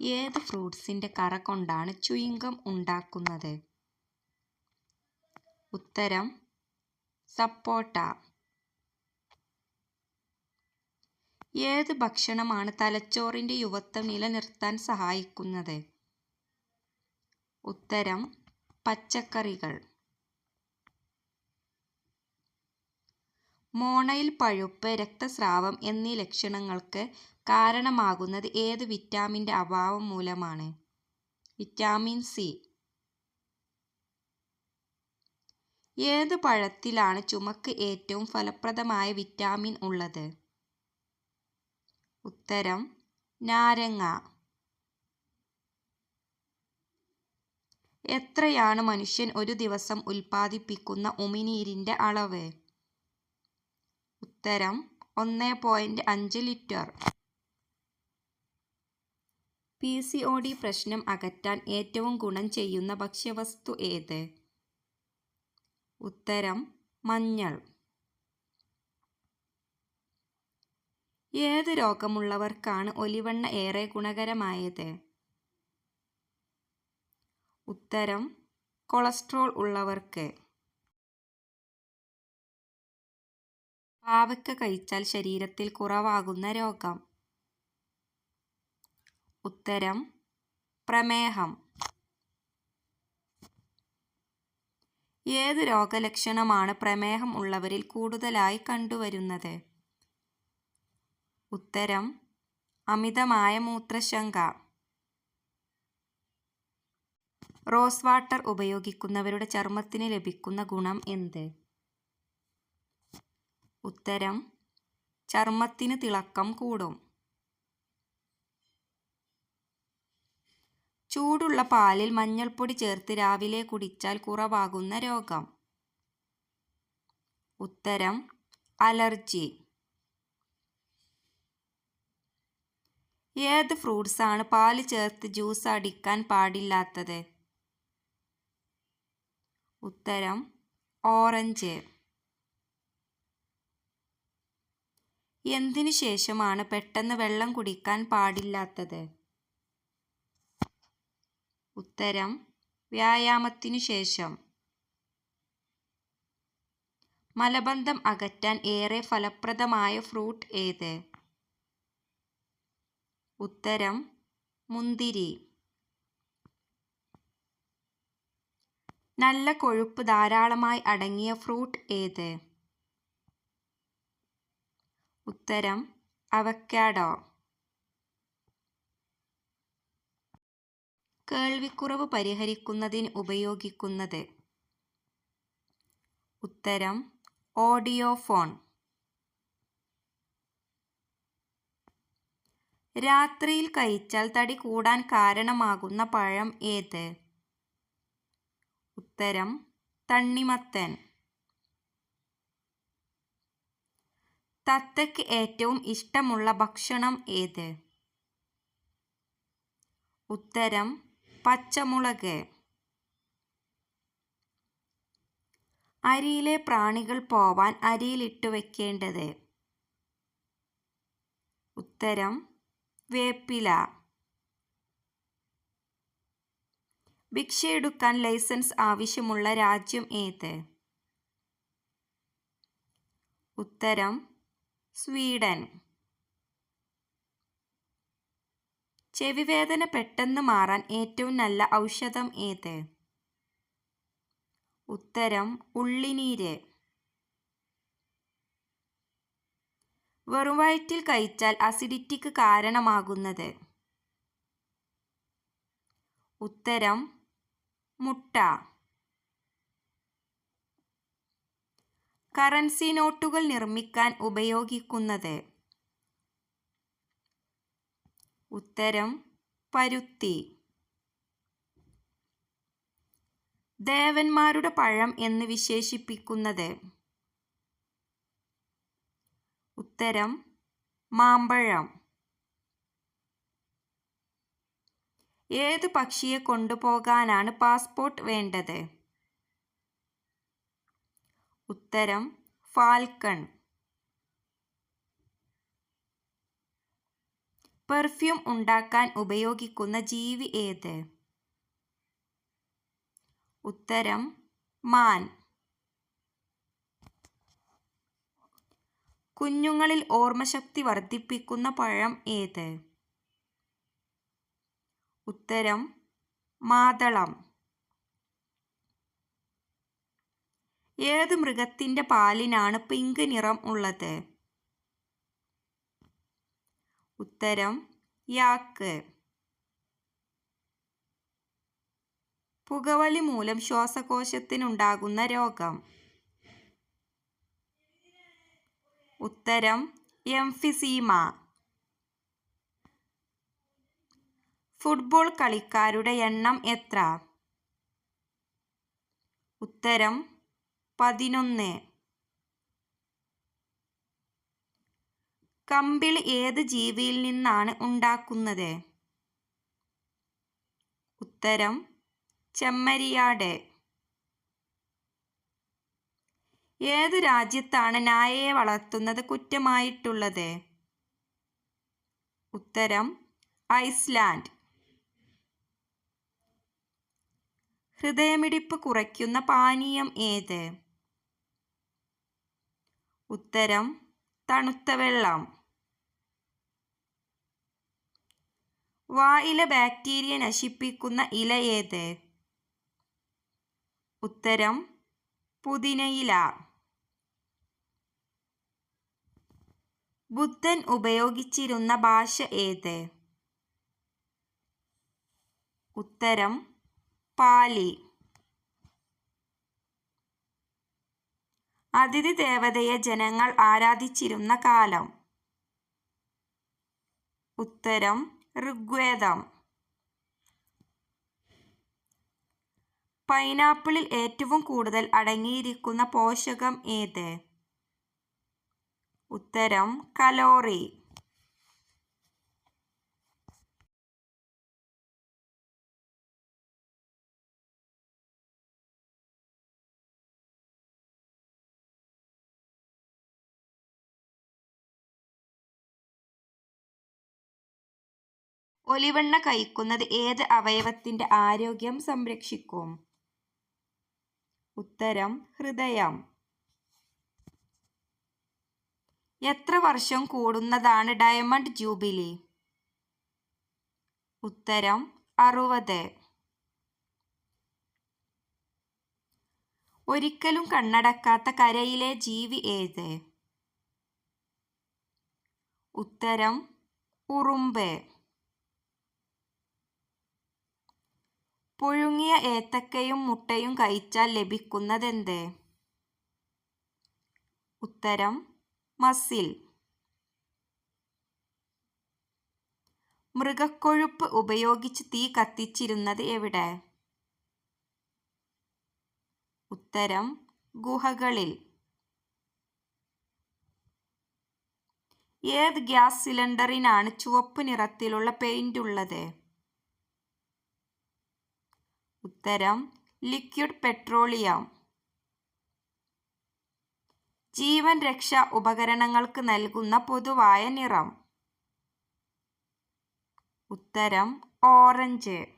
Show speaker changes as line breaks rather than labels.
ഏത് ഫ്രൂട്ട്സിന്റെ കറ കൊണ്ടാണ് ചുയിങ്കം ഉണ്ടാക്കുന്നത്? ഉത്തരം സപ്പോട്ട. ഏത് ഭക്ഷണമാണ് തലച്ചോറിന്റെ യുവത്വം നിലനിർത്താൻ സഹായിക്കുന്നത്? ഉത്തരം പച്ചക്കറികൾ. മോണയിൽ പഴുപ്പ്, രക്തസ്രാവം എന്നീ ലക്ഷണങ്ങൾക്ക് കാരണമാകുന്നത് ഏത് വിറ്റാമിന്റെ അഭാവം മൂലമാണ്? Vitamin C. ഏത് പഴത്തിലാണ് ചുമക്ക് ഏറ്റവും ഫലപ്രദമായ വിറ്റാമിൻ ഉള്ളത്? ഉത്തരം നാരങ്ങ. എത്രയാണ് മനുഷ്യൻ ഒരു ദിവസം ഉൽപാദിപ്പിക്കുന്ന ഉമിനീരിന്റെ അളവ്? ഉത്തരം ഒന്നേ പോയിന്റ് അഞ്ച് litre. P. C. O. D പ്രശ്നം അകറ്റാൻ ഏറ്റവും ഗുണം ചെയ്യുന്ന ഭക്ഷ്യവസ്തു ഏത്? ഉത്തരം മഞ്ഞൾ. ഏത് രോഗമുള്ളവർക്കാണ് ഒലിവെണ്ണ ഏറെ ഗുണകരമായത്? ഉത്തരം കൊളസ്ട്രോൾ ഉള്ളവർക്ക്. പാവയ്ക്ക കഴിച്ചാൽ ശരീരത്തിൽ കുറവാകുന്ന രോഗം? ഉത്തരം പ്രമേഹം. ഏത് രോഗലക്ഷണമാണ് പ്രമേഹം ഉള്ളവരിൽ കൂടുതലായി കണ്ടുവരുന്നത്? ഉത്തരം അമിതമായ മൂത്രശങ്ക. റോസ് വാട്ടർ ഉപയോഗിക്കുന്നവരുടെ ചർമ്മത്തിന് ലഭിക്കുന്ന ഗുണം എന്ത്? ഉത്തരം ചർമ്മത്തിന് തിളക്കം കൂടും. ചൂടുള്ള പാലിൽ മഞ്ഞൾപ്പൊടി ചേർത്ത് രാവിലെ കുടിച്ചാൽ കുറവാകുന്ന രോഗം? ഉത്തരം അലർജി. ഏത് ഫ്രൂട്ട്സാണ് പാൽ ചേർത്ത് ജ്യൂസ് അടിക്കാൻ പാടില്ലാത്തത്? ഉത്തരം ഓറഞ്ച്. എന്തിനു ശേഷമാണ് പെട്ടെന്ന് വെള്ളം കുടിക്കാൻ പാടില്ലാത്തത്? ഉത്തരം വ്യായാമത്തിനു ശേഷം. മലബന്ധം അകറ്റാൻ ഏറെ ഫലപ്രദമായ ഫ്രൂട്ട് ഏത്? ഉത്തരം മുന്തിരി. നല്ല കൊഴുപ്പ് ധാരാളമായി അടങ്ങിയ ഫ്രൂട്ട് ഏത്? ഉത്തരം അവക്കാഡോ. കേൾവിക്കുറവ് പരിഹരിക്കുന്നതിന് ഉപയോഗിക്കുന്നത്? ഉത്തരം ഓഡിയോഫോൺ. രാത്രിയിൽ കഴിച്ചാൽ തടി കൂടാൻ കാരണമാകുന്ന പഴം ഏത്? ഉത്തരം തണ്ണിമത്തൻ. തത്തയ്ക്ക് ഏറ്റവും ഇഷ്ടമുള്ള ഭക്ഷണം ഏത്? ഉത്തരം പച്ചമുളക്. അരിയിലെ പ്രാണികൾ പോവാൻ അരിയിലിട്ട് വെക്കേണ്ടത് ഉത്തരം വേപ്പില. ഭിക്ഷയെടുക്കാൻ ലൈസൻസ് ആവശ്യമുള്ള രാജ്യം ഏത്? ഉത്തരം സ്വീഡൻ. ചെവിവേദന പെട്ടെന്ന് മാറാൻ ഏറ്റവും നല്ല ഔഷധം ഏത്? ഉത്തരം ഉള്ളിനീര്. വെറും വയറ്റിൽ കഴിച്ചാൽ അസിഡിറ്റിക്ക് കാരണമാകുന്നത്? ഉത്തരം മുട്ട. കറൻസി നോട്ടുകൾ നിർമ്മിക്കാൻ ഉപയോഗിക്കുന്നത്? ഉത്തരം പരുത്തി. ദേവന്മാരുടെ പഴം എന്ന് വിശേഷിപ്പിക്കുന്നത്? ഉത്തരം മാമ്പഴം. ഏത് പക്ഷിയെ കൊണ്ടുപോകാനാണ് പാസ്പോർട്ട് വേണ്ടത്? ഉത്തരം ഫാൽക്കൺ. പെർഫ്യൂം ഉണ്ടാക്കാൻ ഉപയോഗിക്കുന്ന ജീവി ഏത്? ഉത്തരം മാൻ. കുഞ്ഞുങ്ങളിൽ ഓർമ്മശക്തി വർദ്ധിപ്പിക്കുന്ന പഴം ഏത്? ഉത്തരം മാതളം. ഏത് മൃഗത്തിന്റെ പാലിനാണ് പിങ്ക് നിറം ഉള്ളത്? ഉത്തരം യാക്ക്. പുകവലി മൂലം ശ്വാസകോശത്തിനുണ്ടാകുന്ന രോഗം. ഉത്തരം എംഫിസീമ. ഫുട്ബോൾ കളിക്കാരുടെ എണ്ണം എത്ര? ഉത്തരം പതിനൊന്ന്. കമ്പിൾ ഏത് ജീവിയിൽ നിന്നാണ് ഉണ്ടാക്കുന്നത്? ഉത്തരം ചെമ്മരിയാട്. ഏത് രാജ്യത്താണ് നായയെ വളർത്തുന്നത് കുറ്റമായിട്ടുള്ളത്? ഉത്തരം ഐസ്ലാൻഡ്. ഹൃദയമിടിപ്പ് കുറയ്ക്കുന്ന പാനീയം ഏത്? ഉത്തരം തണുത്ത വെള്ളം. വായിലെ ബാക്ടീരിയ നശിപ്പിക്കുന്ന ഇല ഏത്? ഉത്തരം പുതിനയില. ബുദ്ധൻ ഉപയോഗിച്ചിരുന്ന ഭാഷ ഏത്? ഉത്തരം പാലി. അതിഥി ദേവതയെ ജനങ്ങൾ ആരാധിച്ചിരുന്ന കാലം. ഉത്തരം ഋഗ്വേദം. പൈനാപ്പിളിൽ ഏറ്റവും കൂടുതൽ അടങ്ങിയിരിക്കുന്ന പോഷകം ഏത്? ഉത്തരം കലോറി. ഒലിവെണ്ണ കഴിക്കുന്നത് ഏത് അവയവത്തിന്റെ ആരോഗ്യം സംരക്ഷിക്കും? ഉത്തരം ഹൃദയം. എത്ര വർഷം കൂടുന്നതാണ് ഡയമണ്ട് ജൂബിലി? ഉത്തരം അറുപത്. ഒരിക്കലും കണ്ണടക്കാത്ത കരയിലെ ജീവി ഏത്? ഉത്തരം ഉറുമ്പ്. പുഴുങ്ങിയ ഏത്തക്കയും മുട്ടയും കഴിച്ചാൽ ലഭിക്കുന്നതെന്ത്? ഉത്തരം മസിൽ. മൃഗക്കൊഴുപ്പ് ഉപയോഗിച്ച് തീ കത്തിച്ചിരുന്നത് എവിടെ? ഉത്തരം ഗുഹകളിൽ. ഏത് ഗ്യാസ് സിലിണ്ടറിനാണ് ചുവപ്പ് നിറത്തിലുള്ള പെയിന്റ് ഉള്ളത്? ഉത്തരം ലിക്വിഡ് പെട്രോളിയം. ജീവൻ രക്ഷ ഉപകരണങ്ങൾക്ക് നൽകുന്ന പൊതുവായ നിറം. ഉത്തരം ഓറഞ്ച്.